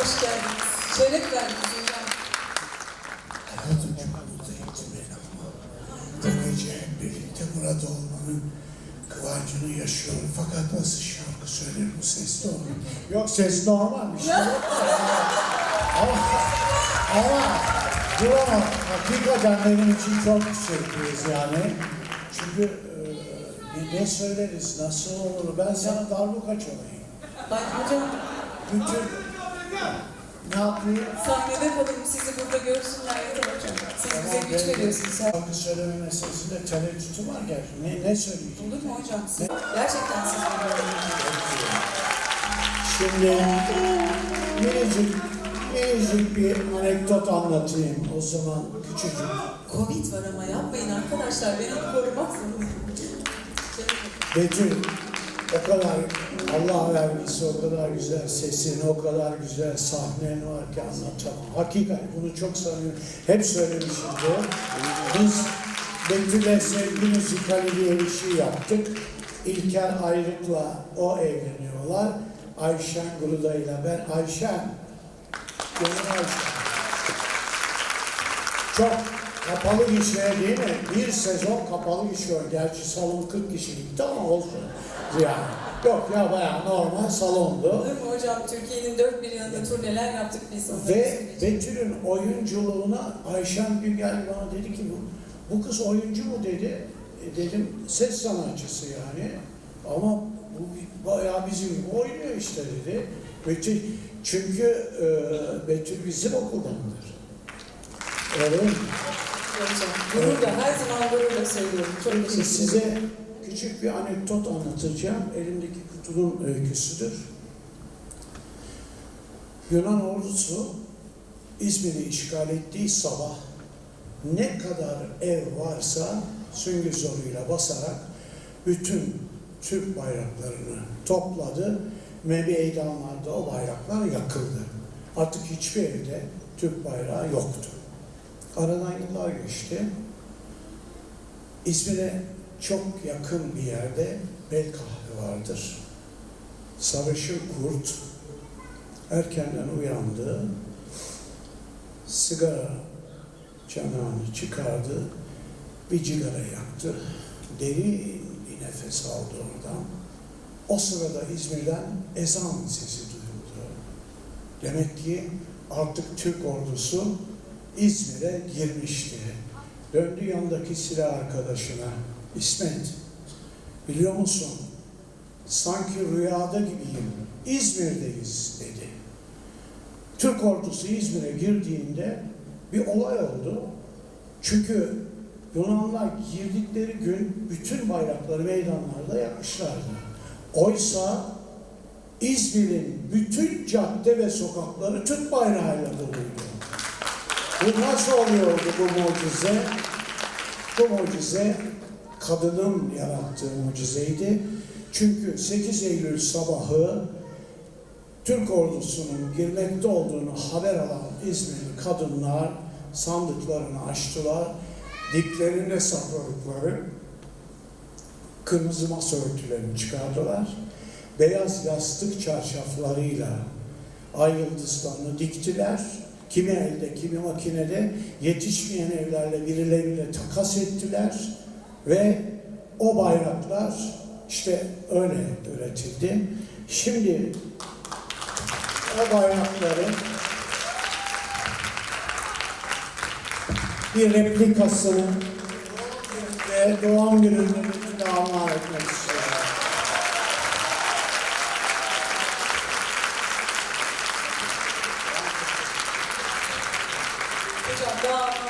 Hoş geldiniz. Şeref verdiniz hocam. Etti beni ama bu gece hep birlikte burada olmanın kıvancını yaşıyorum. Fakat nasıl şarkı söyler bu ses doğru. Yok ses normal bir şey ama, ama duramam. Hakikaten benim için çok teşekkürüz yani. Çünkü e, ne söyleriz, nasıl olur? Ben sana darbuka çalayım. Bak hocam Bütün ne yapayım? sahnede kalalım sizi burada görsünler yeter hocam. Siz bize güç veriyorsunuz. Şarkı söyleme meselesinde tereddütüm var gerçi. Ne, ne söyleyeceğim? Olur mu hocam? Siz, gerçekten siz burada Şimdi minicik, minicik bir anekdot anlatayım o zaman küçücük. Covid var ama yapmayın arkadaşlar. Beni korumazsınız. Betül o kadar Allah vergisi o kadar güzel sesin, o kadar güzel sahnen var ki anlatamam. Hakikaten bunu çok sanıyorum. Hep söylemişimdir. Biz Betül'e sevgi müzikali diye bir şey yaptık. İlker Ayrık'la o evleniyorlar. Ayşen Gruda'yla ben Ayşen. Gönül Ayşen. Çok kapalı gişeye değil mi? Bir sezon kapalı gişe var. Gerçi salon 40 kişilikti ama olsun. Yani. Yok ya bayağı normal salondu. Olur mu hocam? Türkiye'nin dört bir yanında turneler yaptık biz. Ve. Betül'ün oyunculuğuna Ayşen bir geldi bana dedi ki bu, bu kız oyuncu mu dedi. E dedim ses sanatçısı yani. Ama bu bayağı bizim gibi oynuyor işte dedi. Betül, çünkü e, Betül bizim okuldandır. Öyle mi? Gururla, her zaman gururla söylüyorum. Çok teşekkür ederim. Size küçük bir anekdot anlatacağım. Elimdeki kutunun öyküsüdür. Yunan ordusu İzmir'i işgal ettiği sabah ne kadar ev varsa süngü zoruyla basarak bütün Türk bayraklarını topladı ve meydanlarda o bayraklar yakıldı. Artık hiçbir evde Türk bayrağı yoktu. Aradan yıllar geçti. İzmir'e çok yakın bir yerde Belkahve vardır. Sarışın kurt erkenden uyandı, sigara çanağını çıkardı, bir cigara yaktı, derin bir nefes aldı oradan. O sırada İzmir'den ezan sesi duyuldu. Demek ki artık Türk ordusu İzmir'e girmişti. Döndü yanındaki silah arkadaşına. İsmet, biliyor musun? Sanki rüyada gibiyim. İzmir'deyiz dedi. Türk ordusu İzmir'e girdiğinde bir olay oldu. Çünkü Yunanlar girdikleri gün bütün bayrakları meydanlarda yakmışlardı. Oysa İzmir'in bütün cadde ve sokakları Türk bayrağıyla doluydu. Bu nasıl oluyordu bu mucize? Bu mucize kadının yarattığı mucizeydi. Çünkü 8 Eylül sabahı Türk ordusunun girmekte olduğunu haber alan İzmirli kadınlar sandıklarını açtılar. Diplerinde sakladıkları kırmızı masa örtülerini çıkardılar. Beyaz yastık çarşaflarıyla ay yıldızlarını diktiler. Kimi elde, kimi makinede yetişmeyen evlerle birileriyle takas ettiler ve o bayraklar işte öyle üretildi. Şimdi o bayrakları bir replikasını ve doğum gününde bütün armağan etmek istiyorum. Hocam daha